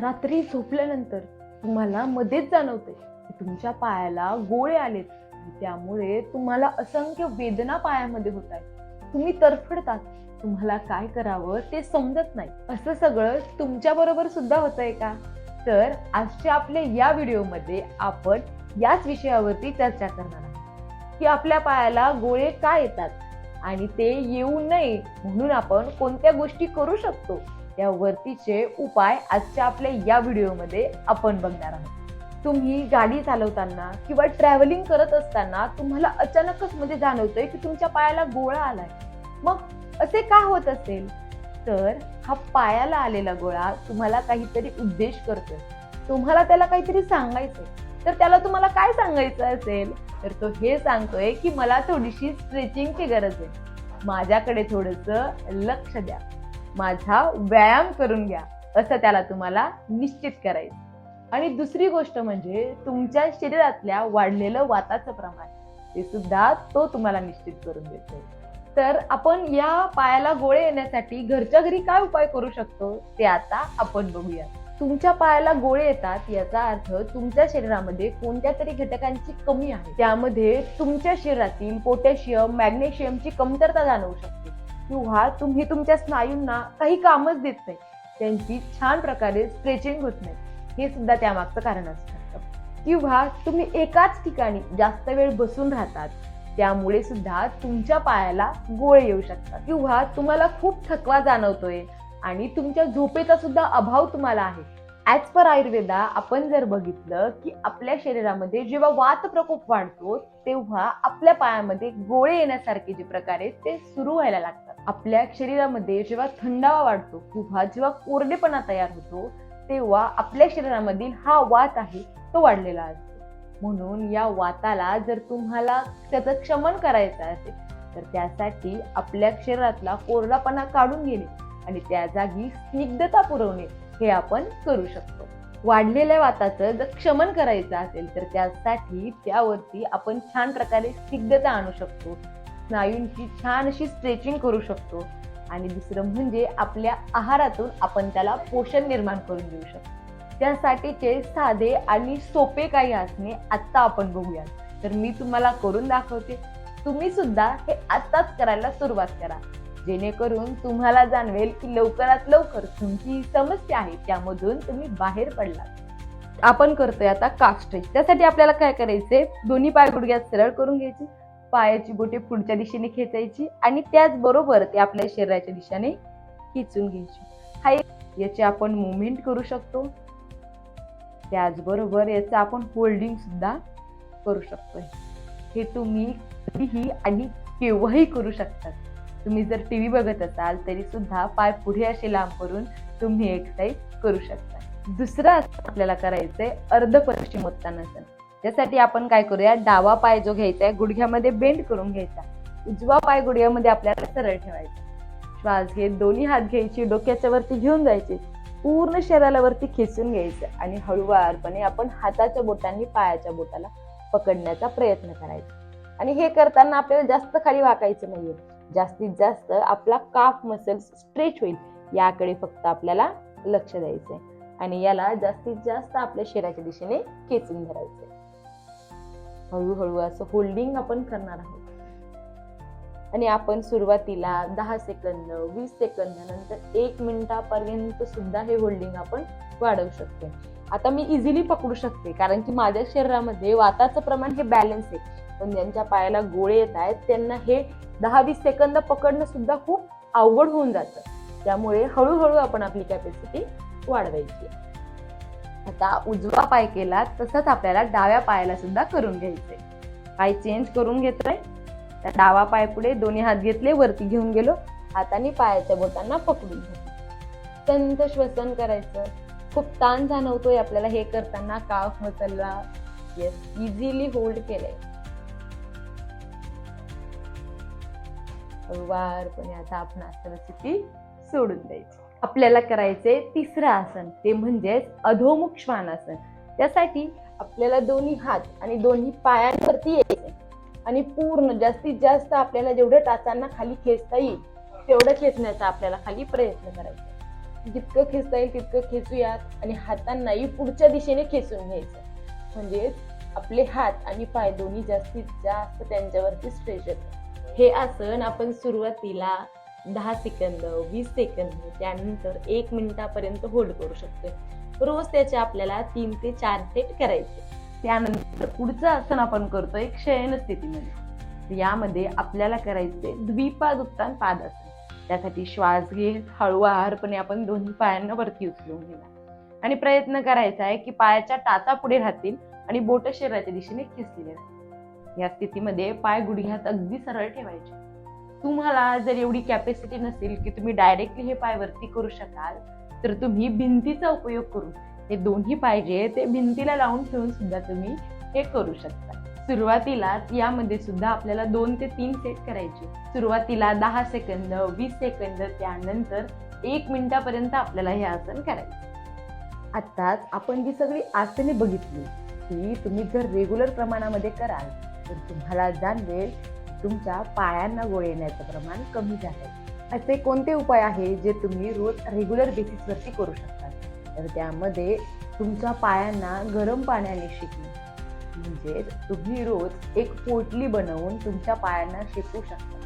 रात्री झोपल्यानंतर तुम्हाला मध्येच जाणवते की तुमच्या पायाला गोळे आलेत. त्यामुळे तुम्हाला असंख्य वेदना पायामध्ये होत आहेत. तुम्ही तरफडतात. तुम्हाला काय करावं ते समजत नाही. असं सगळं तुमच्या बरोबर सुद्धा होतंय का? तर आजच्या आपल्या या व्हिडिओमध्ये आपण याच विषयावरती चर्चा करणार आहोत. की आपल्या पायाला गोळे का येतात? आणि ते येऊ नये म्हणून आपण कोणत्या गोष्टी करू शकतो? त्यावरतीचे उपाय आजच्या आपल्या या व्हिडिओमध्ये आपण बघणार आहोत. तुम्ही गाडी चालवताना किंवा ट्रॅव्हलिंग करत असताना तुम्हाला अचानकच म्हणजे जाणवतंय की तुमच्या पायाला गोळा आलाय. मग असे का होत असेल? तर हा पायाला आलेला गोळा तुम्हाला काहीतरी उद्देश करतोय. तुम्हाला त्याला काहीतरी सांगायचंय. तर त्याला तुम्हाला काय सांगायचं असेल? तर तो हे सांगतोय की मला थोडीशी स्ट्रेचिंगची गरज आहे. माझ्याकडे थोडंसं लक्ष द्या. माझा व्यायाम करून घ्या असं त्याला तुम्हाला निश्चित करायचं. आणि दुसरी गोष्ट म्हणजे तुमच्या शरीरातल्या वाढलेलं वाताचं प्रमाण ते सुद्धा तो तुम्हाला निश्चित करून देतो. तर आपण या पायाला गोळे येण्यासाठी घरच्या घरी काय उपाय करू शकतो ते आता आपण बघूया. तुमच्या पायाला गोळे येतात याचा अर्थ तुमच्या शरीरामध्ये कोणत्या तरी घटकांची कमी आहे. त्यामध्ये तुमच्या शरीरातील पोटॅशियम मॅग्नेशियमची कमतरता जाणवू शकते. किंवा तुम्ही तुमच्या स्नायूंना काही कामच देत नाही. त्यांची छान प्रकारे स्ट्रेचिंग होत नाही. हे सुद्धा त्यामागचं कारण असतं. किंवा तुम्ही एकाच ठिकाणी जास्त वेळ बसून राहतात. त्यामुळे सुद्धा तुमच्या पायाला गोळे येऊ शकतात. किंवा तुम्हाला खूप थकवा जाणवतोय आणि तुमच्या झोपेचा सुद्धा अभाव तुम्हाला आहे. ॲज पर आयुर्वेदा आपण जर बघितलं की आपल्या शरीरामध्ये जेव्हा वात प्रकोप वाढतो तेव्हा आपल्या पायामध्ये गोळे येण्यासारखे जे प्रकार आहेत ते सुरू व्हायला लागतात. आपल्या शरीरामध्ये जेव्हा थंडावा वाढतो किंवा जेव्हा कोरडेपणा तयार होतो तेव्हा आपल्या शरीरामधील हा वात आहे तो वाढलेला असतो. म्हणून या वाताला जर तुम्हाला त्याचं क्षमन करायचं असेल तर त्यासाठी आपल्या शरीरातला कोरडापणा काढून घेणे आणि त्या जागी स्निग्धता पुरवणे हे आपण करू शकतो. वाढलेल्या वाताचं जर क्षमन करायचं असेल तर त्यासाठी त्यावरती आपण छान प्रकारे स्निग्धता आणू शकतो. स्नायूंची छान अशी स्ट्रेचिंग करू शकतो. आणि दुसरं म्हणजे आपल्या आहारातून आपण त्याला पोषण निर्माण करून देऊ शकतो. त्यासाठीचे साधे आणि सोपे काही आसने आत्ता आपण बघूया तर मी तुम्हाला करून दाखवते. तुम्ही सुद्धा हे आत्ताच करायला सुरुवात करा. जेणेकरून तुम्हाला जाणवेल की लवकरात लवकर तुमची ही समस्या आहे त्यामधून तुम्ही बाहेर पडला आपण करतोय आता काफ स्ट्रेच त्यासाठी आपल्याला काय करायचंय? दोन्ही पाय गुडघ्यात सरळ करून घ्यायची. पायाची बोटे पुढच्या दिशेने खेचायची आणि त्याचबरोबर ते आपल्या शरीराच्या दिशेने खेचून घ्यायची. हा याची याचे आपण मुवमेंट करू शकतो. त्याचबरोबर याचं आपण होल्डिंग सुद्धा करू शकतोय. हे तुम्ही कधीही आणि केव्हाही करू शकतात. तुम्ही जर टी व्ही बघत असाल तरी सुद्धा पाय पुढे असे लांब करून तुम्ही एक्सरसाइज करू शकता. दुसरं आपल्याला करायचंय अर्ध पश्चिमोत्तानासन त्यासाठी आपण काय करूया? डावा पाय जो घ्यायचा आहे गुडघ्यामध्ये बेंड करून घ्यायचा. उजवा पाय गुडघ्यामध्ये आपल्याला सरळ ठेवायचा. श्वास घेत दोन्ही हात घ्यायची डोक्याच्या वरती घेऊन जायचे. पूर्ण शरीराला वरती खेचून घ्यायचं आणि हळूवारपणे आपण हाताच्या बोटांनी पायाच्या बोटाला पकडण्याचा प्रयत्न करायचा. आणि हे करताना आपल्याला जास्त खाली वाकायचं नाहीये. जास्तीत जास्त आपला काफ मसल्स स्ट्रेच होईल याकडे फक्त आपल्याला लक्ष द्यायचंय. आणि याला जास्तीत जास्त आपल्या शरीराच्या दिशेने खेचून धरायचंय. हळूहळू असं होल्डिंग आपण करणार आहोत. आणि आपण सुरुवातीला दहा सेकंद वीस सेकंद नंतर एक मिनिटापर्यंत सुद्धा हे होल्डिंग आपण वाढवू शकतो. आता मी इझिली पकडू शकते कारण की माझ्या शरीरामध्ये वाताचं प्रमाण हे बॅलन्स आहे. पण ज्यांच्या पायाला गोळे येत आहेत त्यांना हे दहा वीस सेकंद पकडणं सुद्धा खूप अवघड होऊन जातं. त्यामुळे हळूहळू आपण आपली कॅपॅसिटी वाढवायची आता उजवा पाय केला तसंच आपल्याला डाव्या पायाला सुद्धा करून घ्यायचंय. पाय चेंज करून घेतोय. त्या डावा पाय पुढे दोन्ही हात घेतले वरती घेऊन गेलो. हाताने पायाच्या बोटांना पकडून घेतो संत श्वसन करायचं. खूप ताण जाणवतोय आपल्याला हे करताना काफ मसलला येस इझिली होल्ड केलंय. वारपणे आता आपण आसनस्थिती सोडून द्यायची. आपल्याला करायचे तिसरं आसन. ते म्हणजेच अधोमुख श्वानासन त्यासाठी आपल्याला दोन्ही हात आणि दोन्ही पायांवरती यायचे. आणि पूर्ण जास्तीत जास्त आपल्याला जेवढं टाचांना खाली खेचता येईल तेवढं खेचण्याचा आपल्याला खाली प्रयत्न करायचा. जितकं खेचता येईल तितकं खेचूयात आणि हातांनाही पुढच्या दिशेने खेचून घ्यायचं. म्हणजेच आपले हात आणि पाय दोन्ही जास्तीत जास्त त्यांच्यावरती स्ट्रेच येतात हे आसन आपण सुरुवातीला दहा सेकंद वीस सेकंद त्यानंतर एक मिनिटापर्यंत होल्ड करू शकतो. रोज त्याचे आपल्याला तीन ते चार सेट करायचे. त्यानंतर पुढचं आसन आपण करतोय क्षयन स्थितीमध्ये. यामध्ये आपल्याला करायचे द्विपाद उत्तान पादासन. त्यासाठी श्वास घेत हळूवारपणे आपण दोन्ही पायांना वरती उचलून घेणार. आणि प्रयत्न करायचा आहे की पायाच्या टाचा पुढे राहतील आणि बोट शरीराच्या दिशेने खेचलेले राहतील या स्थितीमध्ये पाय गुडघ्यात अगदी सरळ ठेवायचे. तुम्हाला जर एवढी कॅपॅसिटी नसेल की तुम्ही डायरेक्टली हे पाय वरती करू शकाल तर तुम्ही भिंतीचा उपयोग करून हे दोन्ही पाहिजे ते भिंतीला लावून ठेवून सुद्धा तुम्ही हे करू शकता. सुरुवातीला यामध्ये सुद्धा आपल्याला दोन ते तीन सेट करायचे. सुरुवातीला दहा सेकंद वीस सेकंद त्यानंतर एक मिनिटापर्यंत आपल्याला हे आसन करायचं. आत्ताच आपण जी सगळी आसने बघितली ती तुम्ही जर रेग्युलर प्रमाणामध्ये कराल तर तुम्हाला जाणवेल तुमच्या पायांना गोळे येण्याचं प्रमाण कमी झालंय. असे कोणते उपाय आहे जे तुम्ही रोज रेग्युलर बेसिसवरती करू शकता? तर त्यामध्ये तुमच्या पायांना गरम पाण्याने शेकणे म्हणजे तुम्ही रोज एक पोटली बनवून तुमच्या पायांना शेकू शकता.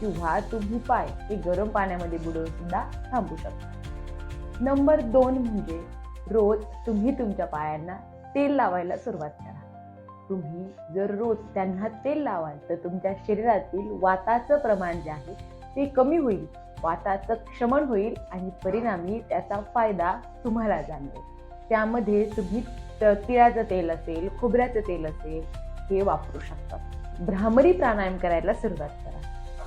किंवा तुम्ही पाय हे गरम पाण्यामध्ये बुडवून सुद्धा थांबू शकता. नंबर दोन म्हणजे रोज तुम्ही तुमच्या पायांना तेल लावायला सुरुवात करा. तुम्ही जर रोज त्यांना तेल लावाल तर तुमच्या शरीरातील वाताचं प्रमाण जे आहे ते कमी होईल. वाताचं क्षमण होईल आणि परिणामी त्याचा फायदा तुम्हाला जाणवेल. त्यामध्ये तुम्ही त- तिळाचं तेल असेल खोबऱ्याचं तेल असेल हे वापरू शकता. भ्रामरी प्राणायाम करायला सुरुवात करा.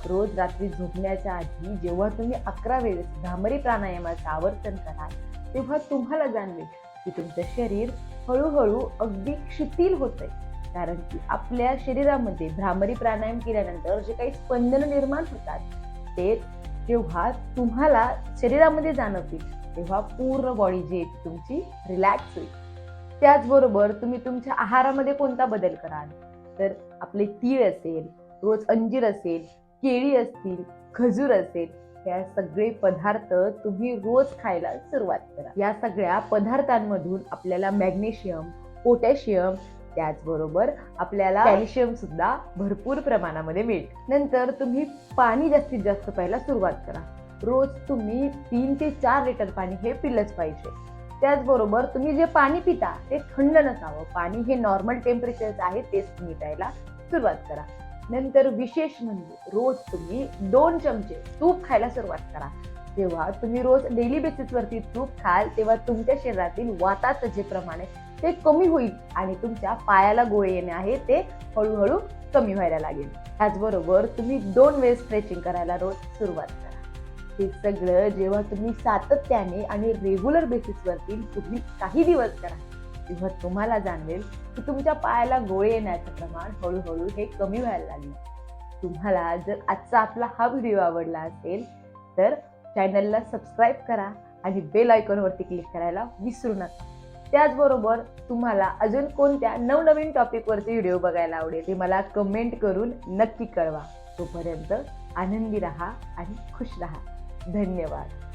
रोज रात्री झोपण्याच्या आधी जेव्हा तुम्ही अकरा वेळेस भ्रामरी प्राणायामाचं आवर्तन कराल तेव्हा तुम्हाला जाणवेल की तुमचं शरीर हळूहळू अगदी शिथिल होतंय. कारण की आपल्या शरीरामध्ये भ्रामरी प्राणायाम केल्यानंतर जे काही स्पंदन निर्माण होतात ते जेव्हा तुम्हाला शरीरामध्ये जाणवतील तेव्हा पूर्ण बॉडी जी आहे तुमची रिलॅक्स होईल. त्याचबरोबर तुम्ही तुमच्या आहारामध्ये कोणता बदल कराल? तर आपले तीळ असेल रोज अंजीर असेल केळी असतील खजूर असेल या सगळे पदार्थ तुम्ही रोज खायला सुरुवात करा. या सगळ्या पदार्थांमधून आपल्याला मॅग्नेशियम पोटॅशियम त्याचबरोबर आपल्याला कॅल्शियम सुद्धा भरपूर प्रमाणामध्ये मिळेल. नंतर तुम्ही पाणी जास्तीत जास्त प्यायला सुरुवात करा. रोज तुम्ही तीन ते चार लिटर पाणी हे पिलंच पाहिजे. त्याचबरोबर तुम्ही जे पाणी पिता ते थंड नसावं. पाणी हे नॉर्मल टेम्परेचर आहे तेच तुम्ही प्यायला सुरुवात करा. नंतर विशेष म्हणजे रोज तुम्ही दोन चमचे तूप खायला सुरुवात करा. जेव्हा तुम्ही रोज डेली बेसिसवरती तूप खाल तेव्हा तुमच्या शरीरातील वाताचं जे प्रमाण आहे ते कमी होईल आणि तुमच्या पायाला गोळे येणे आहे ते हळूहळू कमी व्हायला लागेल. त्याचबरोबर तुम्ही दोन वेळेस स्ट्रेचिंग करायला रोज सुरुवात करा. हे सगळं जेव्हा तुम्ही सातत्याने आणि रेग्युलर बेसिसवरती तुम्ही काही दिवस करा तेव्हा तुम्हाला जाणवेल की तुमच्या पायाला गोळे येण्याचं प्रमाण हळूहळू हे कमी व्हायला लागेल. तुम्हाला जर आजचा आपला हा व्हिडिओ आवडला असेल तर चॅनलला सबस्क्राईब करा आणि बेल आयकॉनवरती क्लिक करायला विसरू नका. त्याचबरोबर तुम्हाला अजून कोणत्या नवनवीन टॉपिकवरती व्हिडिओ बघायला आवडेल ते मला कमेंट करून नक्की कळवा. तोपर्यंत आनंदी रहा आणि खुश रहा. धन्यवाद.